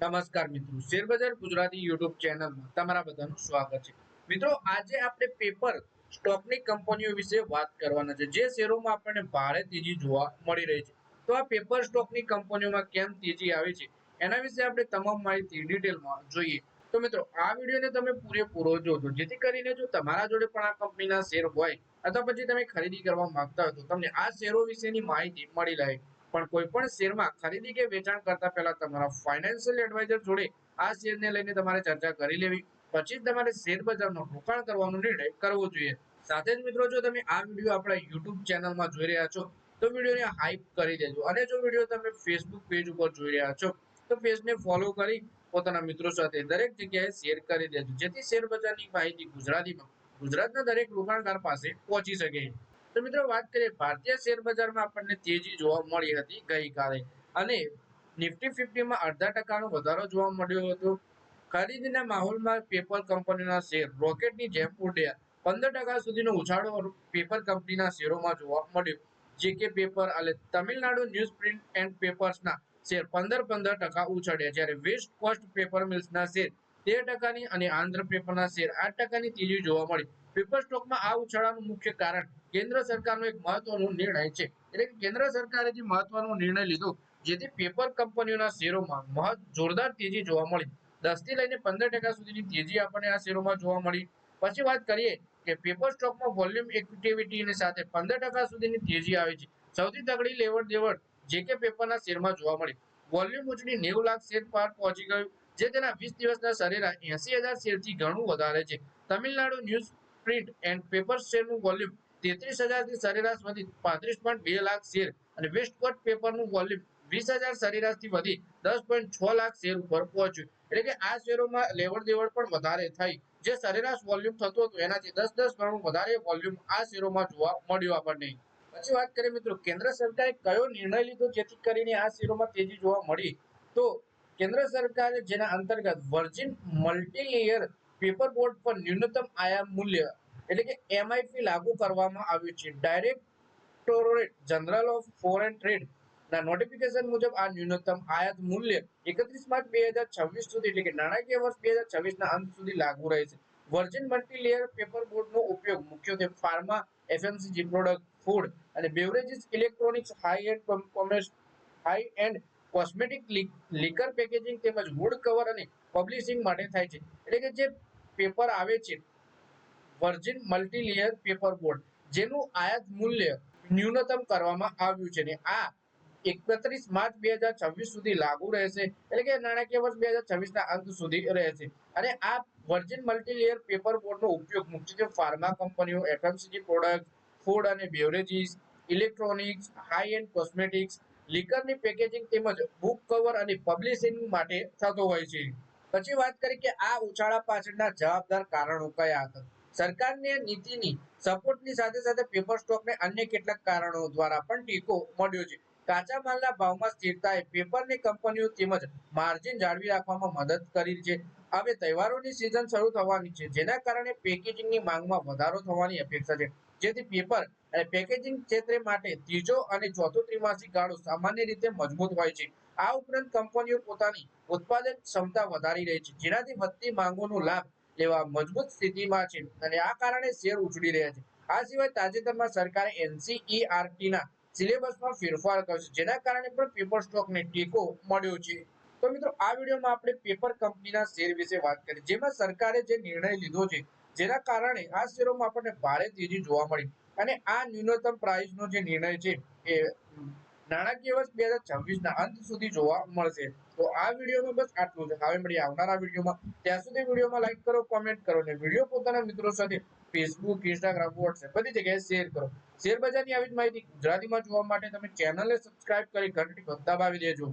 નમસ્કાર મિત્રો. શેરબજાર ગુજરાતી યુટ્યુબ ચેનલમાં તમારા બધાનું સ્વાગત છે. મિત્રો, આજે આપણે પેપર સ્ટોકની કંપનીઓ વિશે વાત કરવાના છે. જે શેરોમાં આપણને ભારે તેજી જોવા મળી રહી છે. તો આ પેપર સ્ટોકની કંપનીઓમાં કેમ તેજી આવે છે? એના વિશે આપણે તમામ માહિતી ડિટેલમાં જોઈએ. તો મિત્રો, આ વિડીયોને તમે પૂરેપૂરો જોજો. જેથી કરીને જો તમારા જોડે પણ આ કંપનીના શેર હોય, અથવા પછી તમે ખરીદી કરવા માંગતા હોય તો તમને આ શેરો વિશેની માહિતી મળી રહે. પણ કોઈ પણ શેરમાં ખરીદી કે વેચાણ કરતા પહેલા તમારા ફાઇનાન્શિયલ એડવાઇઝર જોડે આ શેરને લઈને તમારે ચર્ચા કરી લેવી. પછી જ તમારે શેર બજારમાં રોકાણ કરવાનો નિર્ણય કરવો જોઈએ. સાથે જ મિત્રો, જો તમે આ વીડિયો આપણા યુટ્યુબ ચેનલમાં જોઈ રહ્યા છો, તો વિડીયોને હાઈપ કરી દેજો. અને જો વીડિયો તમે ફેસબુક પેજ ઉપર જોઈ રહ્યા છો, તો પેજને ફોલો કરી પોતાના મિત્રો સાથે દરેક જગ્યાએ શેર કરી દેજો. જેથી શેર બજારની માહિતી ગુજરાતીમાં, ગુજરાતના દરેક રોકાણકાર પાસે પહોંચી શકે. તો મિત્રો વાત કરીએ, ભારતીય શેર બજારમાં આપણને તેજી જોવા મળી હતી ગઈકાલે. અને નિફ્ટી ફિફ્ટીમાં અડધા ટકાનો વધારો જોવા મળ્યો હતો. ખરીદીના માહોલમાં પેપર કંપનીના શેર રોકેટની જેમ ઉડ્યા. પંદર ટકા સુધીનો ઉછાળો પેપર કંપનીના શેરોમાં જોવા મળ્યો, જે કે પેપર અને તમિલનાડુ ન્યૂઝ પ્રિન્ટ એન્ડ પેપર્સના શેર પંદર પંદર ટકા ઉછળ્યા. જ્યારે વેસ્ટ કોસ્ટ પેપર મિલ્સના શેર તેર ટકાની અને આંધ્ર પેપરના શેર આઠ ટકાની તેજી જોવા મળી. પેપર સ્ટોકમાં આ ઉછાળાનું મુખ્ય કારણ કેન્દ્ર સરકારનો એક મહત્વનો નિર્ણય છે. એટલે કે કેન્દ્ર સરકારે જે મહત્વનો નિર્ણય લીધો, જેથી પેપર કંપનીઓના શેરોમાં મહત્ જોરદાર તેજી જોવા મળી. દસથી લઈને પંદર ટકા સુધીની તેજી આપણને આ શેરોમાં જોવા મળી. પછી વાત કરીએ કે પેપર સ્ટોકમાં વોલ્યુમ એક્ટિવિટીની સાથે પંદર ટકા સુધીની તેજી આવે છે. સૌથી તગડી લેવડ દેવડ જે કે પેપરના શેરમાં જોવા મળી. વોલ્યુમ ઉછળી નેવું લાખ શેર પાર પહોંચી ગયું, જે તેના વીસ દિવસના સરેરાશ એસી હજાર શેરથી ઘણું વધારે છે. Tamil Nadu news print and paper શેરનું volume તેત્રીસ હજારથી સરેરાશ વધી પાંત્રીસ પોઈન્ટ બે લાખ શેર અને વેસ્ટકોટ પેપરનું વોલ્યુમ વીસ હજાર સરેરાશથી વધી દસ પોઈન્ટ છ લાખ શેર ઉપર પહોંચ્યું. એટલે કે આ શેરોમાં લેવડ દેવડ પણ વધારે થઈ. જે સરેરાશ વોલ્યુમ થતું હતું એનાથી દસ દસ ગણું વધારે વોલ્યુમ આ શેરોમાં જોવા મળ્યું આપણને. પછી વાત કરીએ મિત્રો, કેન્દ્ર સરકારે કયો નિર્ણય લીધો જેથી કરીને આ શેરોમાં તેજી જોવા મળી? તો કેન્દ્ર સરકારે જેના અંતર્ગત વર્જિન મલ્ટીલેયર પેપર બોર્ડ પર ન્યૂનતમ આયામ મૂલ્ય એટલે કે એમઆઈપી લાગુ કરવામાં આવ્યું છે. Directorate general of foreign trade ના નોટિફિકેશન મુજબ આ ન્યૂનતમ આયાત મૂલ્ય એકત્રીસ માર્ચ બે હજાર છવ્વીસ સુધી એટલે કે નાણાકીય વર્ષ બે હજાર છવ્વીસ ના અંત સુધી લાગુ રહે છે. વર્જિન મલ્ટીલેયર પેપર બોર્ડનો ઉપયોગ મુખ્યત્વે ફાર્મા એફએમસીજી પ્રોડક્ટ ફૂડ અને beverages electronics high end commerce high end cosmetic liquor packaging તેમજ વુડ કવર અને પબ્લિશિંગ માટે થાય છે. એટલે કે જે પેપર આવે છે વર્જિન મલ્ટીલેયર પેપર બોર્ડ જેનું આયાત મૂલ્ય ન્યૂનતમ કરવામાં આવ્યું છે. ને આ એકત્રીસ માર્ચ બે હજાર છવ્વીસ સુધી લાગુ રહેશે. એટલે કે નાણાકીય વર્ષ બે હજાર છવ્વીસ ના અંત સુધી રહેશે. અને આ વર્જિન મલ્ટીલેયર પેપર બોર્ડનો ઉપયોગ મુખ્યત્વે ફાર્મા કંપનીઓ એફએમસીજી પ્રોડક્ટ ફૂડ અને beverages electronics high end cosmetics લીકરની packaging તેમજ બુક કવર અને પબ્લિશિંગ માટે થતો હોય છે. પછી વાત કરી કે આ ઉછાળા પાછળના જવાબદાર કારણો કયા હતા? સરકારની નીતિની સપોર્ટની સાથે સાથે પેપર સ્ટોકને અન્ય કેટલાક કારણો દ્વારા પણ ટેકો મળ્યો છે. કાચા માલના ભાવમાં સ્થિરતાએ પેપરની કંપનીઓ તેમજ માર્જિન જાળવી રાખવામાં મદદ કરી છે. હવે તહેવારોની સિઝન શરૂ થવાની છે, જેના કારણે પેકેજિંગની માંગમાં વધારો થવાની અપેક્ષા છે. જેથી પેપર અને પેકેજિંગ ક્ષેત્રે માટે ત્રીજો અને ચોથો ત્રિમાસિક ગાળો સામાન્ય રીતે મજબૂત હોય છે. આ ઉપરાંત કંપનીઓ પોતાની ઉત્પાદન ક્ષમતા વધારી રહી છે, જેનાથી વધતી માંગોનો લાભ લેવા મજબૂત સ્થિતિમાં છે અને આ કારણે શેર ઉછળી રહ્યા છે. આ સિવાય તાજેતરમાં સરકારે એનસીઈઆરટી ના સિલેબસમાં ફેરફાર કર્યો છે, જેના કારણે પણ પેપર સ્ટોકને ટેકો મળ્યો છે. તો મિત્રો, આ વિડીયોમાં આપણે પેપર કંપનીના શેર વિશે વાત કરી. જેમાં સરકારે જે નિર્ણય લીધો છે, જેના કારણે આ શેરોમાં આપણને ભારે તેજી જોવા મળી. અને આ ન્યૂનતમ પ્રાઇસનો જે નિર્ણય છે, એ નાણાકીય વર્ષ બે હજાર છવ્વીસ ના અંત સુધી જોવા મળશે. તો આ વિડીયોમાં બસ આટલું છે હવે મળીએ આવનારા વિડીયોમાં. ત્યાં સુધી વિડીયોમાં લાઈક કરો કોમેન્ટ કરો અને વીડિયો પોતાના મિત્રો સાથે ફેસબુક ઇન્સ્ટાગ્રામ વોટ્સએપ બધી જગ્યાએ શેર કરો. શેર બજારની આવી જ માહિતી ગુજરાતીમાં જોવા માટે તમે ચેનલને સબસ્ક્રાઇબ કરી ઘંટી દબાવી દેજો.